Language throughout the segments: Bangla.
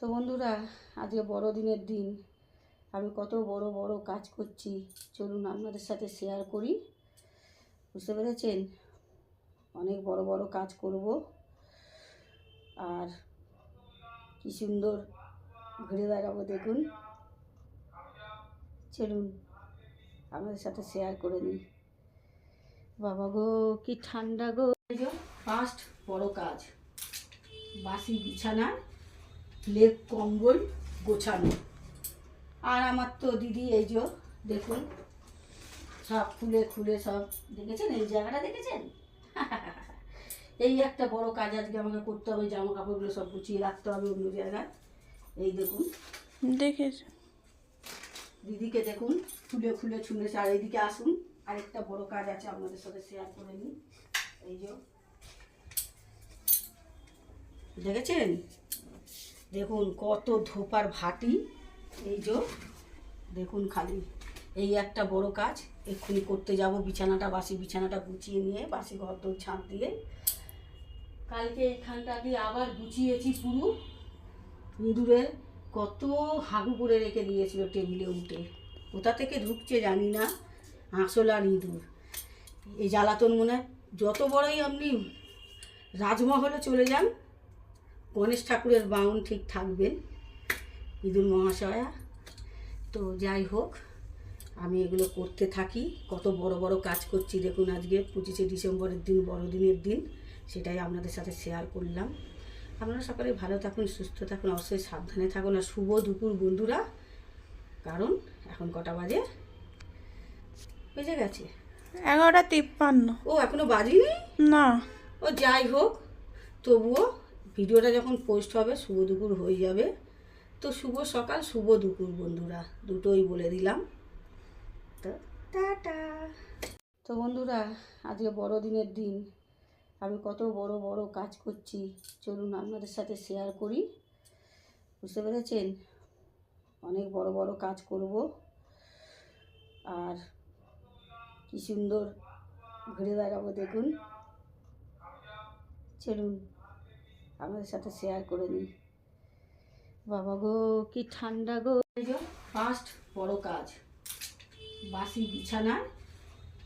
তো বন্ধুরা, আজকে বড়দিনের দিন। আমি কত বড় বড় কাজ করছি। চলুন আপনাদের সাথে শেয়ার করি। বুঝতে পেরেছেন? অনেক বড় বড় কাজ করব। আর কি সুন্দর ঘুরে বেড়াবো দেখুন। চলুন আপনাদের সাথে শেয়ার করে নিই। বাবা গো, কি ঠান্ডা গো। ফার্স্ট বড় কাজ, বাসি বিছানায় লেপ কম্বল গোছানো। আর আমার তো দিদি এই যে দেখুন সব খুলে খুলে সব দেখেছেন? এই জায়গাটা দেখেছেন? এই একটা বড় কাজ আজকে আমাকে করতে হবে জামা কাপড়গুলো সব গুছিয়ে রাখতে হবে অন্য জায়গায়। এই দেখুন। দেখেছি। দিদিকে দেখুন খুলে খুলে ছুঁড়েছে আর এইদিকে আসুন আরেকটা বড় কাজ আছে আপনাদের সাথে শেয়ার করে নিই। এই যে। দেখেছেন? দেখুন কত ধোপার ভাটি। এই যে, দেখুন খালি। এই একটা বড় কাজ, এক্ষুনি করতে যাব বিছানাটা, বাসি বিছানাটা গুছিয়ে নিয়ে, বাসি ঘর দৌড় ছাঁদ দিয়ে। কালকে এইখানটা দিয়ে আবার গুছিয়েছি পুরো। ইঁদুরের কত হাগু করে রেখে দিয়েছিল টেবিলে উঠে। কোথা থেকে ঢুকছে জানি না, হাঁসল আর ইঁদুর। এই জ্বালাতন মনে যত বড়ই আপনি রাজমহলে চলে যান গণেশ ঠাকুরের বাউন ঠিক থাকবেন ইঁদুর মহাশয়া। তো যাই হোক আমি এগুলো করতে থাকি। কত বড় বড় কাজ করছি দেখুন আজকে পঁচিশে ডিসেম্বরের দিন বড়দিনের দিন সেটাই আপনাদের সাথে শেয়ার করলাম। আপনারা সকালে ভালো থাকুন সুস্থ থাকুন অবশ্যই সাবধানে থাকুন। আর শুভ দুপুর বন্ধুরা কারণ এখন কটা বাজে? বেজে গেছে। এগারোটা তিপ্পান্ন। ও এখনও বাজিনি? না। ও যাই হোক তবুও ভিডিওটা যখন পোস্ট হবে, শুভ দুপুর হয়ে যাবে। তো শুভ সকাল, শুভ দুপুর বন্ধুরা, দুটোই বলে দিলাম। তো টাটা। তো বন্ধুরা, আজকে বড়দিনের দিন। আমি কত বড় বড় কাজ করছি। চলুন আপনাদের সাথে শেয়ার করি। বুঝতে পেরেছেন? অনেক বড় বড় কাজ করব। আর কি সুন্দর ঘুরে বেড়াবো দেখুন। চলুন। আপনাদের সাথে শেয়ার করে নিই বাবা গো কি ঠান্ডা গো। ফার্স্ট বড় কাজ বাসি বিছানায়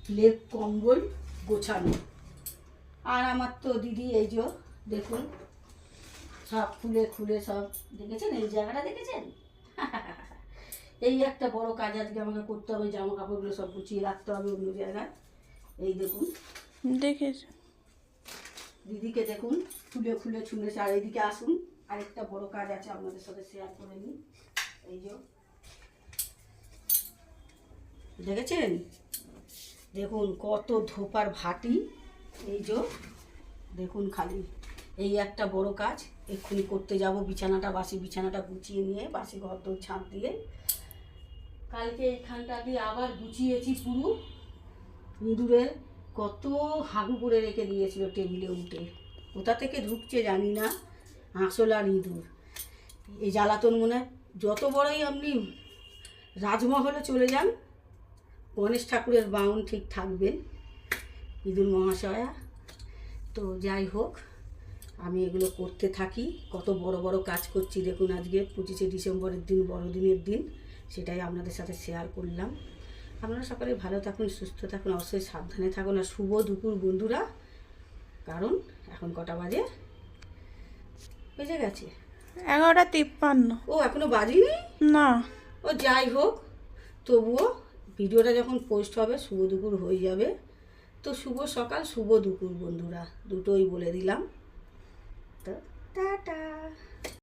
লেপ কম্বল গোছানো। আর আমার তো দিদি এই যে দেখুন সব খুলে খুলে সব দেখেছেন? এই জায়গাটা দেখেছেন? এই একটা বড় কাজ আজকে আমাকে করতে হবে জামা কাপড়গুলো সব গুছিয়ে রাখতে হবে অন্য জায়গায়। এই দেখুন। দেখেছি। দিদিকে দেখুন খুলে খুলে ছুঁড়েছে আর এইদিকে আসুন। আরেকটা বড় কাজ আছে আপনাদের সাথে শেয়ার করে নিই। এই যে। দেখেছেন? দেখুন কত ধোপার ভাটি। এই যে। দেখুন খালি। এই একটা বড় কাজ। এক্ষুনি করতে যাব বিছানাটা, বাসি বিছানাটা গুছিয়ে নিয়ে, বাসি ঘর দৌড় ছাঁদ দিয়ে। কালকে এইখানটা দিয়ে আবার গুছিয়েছি পুরো ইঁদুরের কত হাগু করে রেখে দিয়েছিল টেবিলে উঠে। কোথা থেকে ঢুকছে জানি না। হাঁসল ইঁদুর। এই জ্বালাতন মনে যত বড়ই আপনি রাজমহলে চলে যান, গণেশ ঠাকুরের বাউন ঠিক থাকবেন, ইঁদুর মহাশয়া। তো যাই হোক, আমি এগুলো করতে থাকি। কত বড় বড় কাজ করছি, দেখুন আজকে পঁচিশে ডিসেম্বরের দিন, বড়দিনের দিন, সেটাই আপনাদের সাথে শেয়ার করলাম। আপনারা সকলে ভালো থাকুন সুস্থ থাকুন অবশ্যই সাবধানে থাকুন। আর শুভ দুপুর বন্ধুরা। কারণ এখন কটা বাজে? বেজে গেছে। এগারোটা তিপ্পান্ন। ও এখনও বাজিনি? না। ও যাই হোক তবুও ভিডিওটা যখন পোস্ট হবে শুভ দুপুর হয়ে যাবে। তো শুভ সকাল শুভ দুপুর বন্ধুরা। দুটোই বলে দিলাম। তো টাটা।